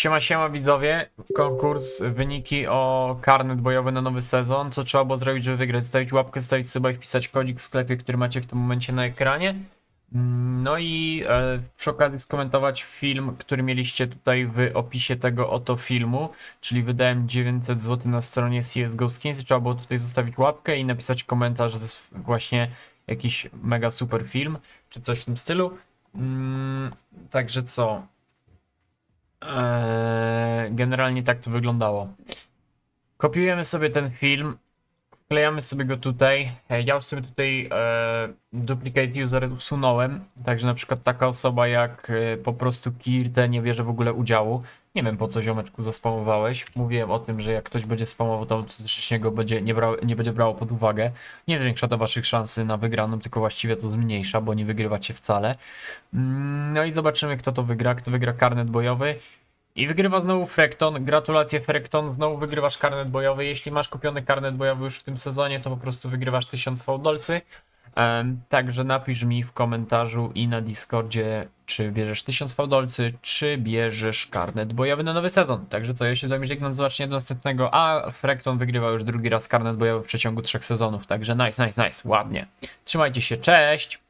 Siema, siema widzowie. Konkurs, wyniki o karnet bojowy na nowy sezon. Co trzeba było zrobić, żeby wygrać? Zostawić łapkę, zostawić suba i wpisać kodzik w sklepie, który macie w tym momencie na ekranie. Mm, No i e, przy okazji skomentować film, który mieliście tutaj w opisie tego oto filmu, czyli wydałem 900 zł na stronie CSGO Skins trzeba było tutaj zostawić łapkę i napisać komentarz ze sw- właśnie jakiś mega super film, czy coś w tym stylu. Mm, także co? Eee, generalnie tak to wyglądało. Kopiujemy sobie ten film, wklejamy sobie go tutaj. E, Ja już sobie tutaj e, duplicate user usunąłem, także na przykład taka osoba jak e, po prostu Kirte nie bierze w ogóle udziału. Nie wiem po co ziomeczku zaspamowałeś. Mówiłem o tym, że jak ktoś będzie spamował, to automatycznie go będzie, nie, brał, nie będzie brało pod uwagę. Nie zwiększa to waszych szansy na wygraną, tylko właściwie to zmniejsza, bo nie wygrywacie wcale. Mm, No i zobaczymy kto to wygra, kto wygra karnet bojowy. I wygrywa znowu Frekton. Gratulacje Frekton, znowu wygrywasz karnet bojowy. Jeśli masz kupiony karnet bojowy już w tym sezonie, to po prostu wygrywasz 1000 fałdolcy. Em, Także napisz mi w komentarzu i na Discordzie, czy bierzesz 1000 fałdolcy, czy bierzesz karnet bojowy na nowy sezon. Także co, ja się z wami żegnam, zobaczcie do następnego. A Frekton wygrywa już drugi raz karnet bojowy w przeciągu trzech sezonów. Także nice, nice, nice, ładnie. Trzymajcie się, cześć!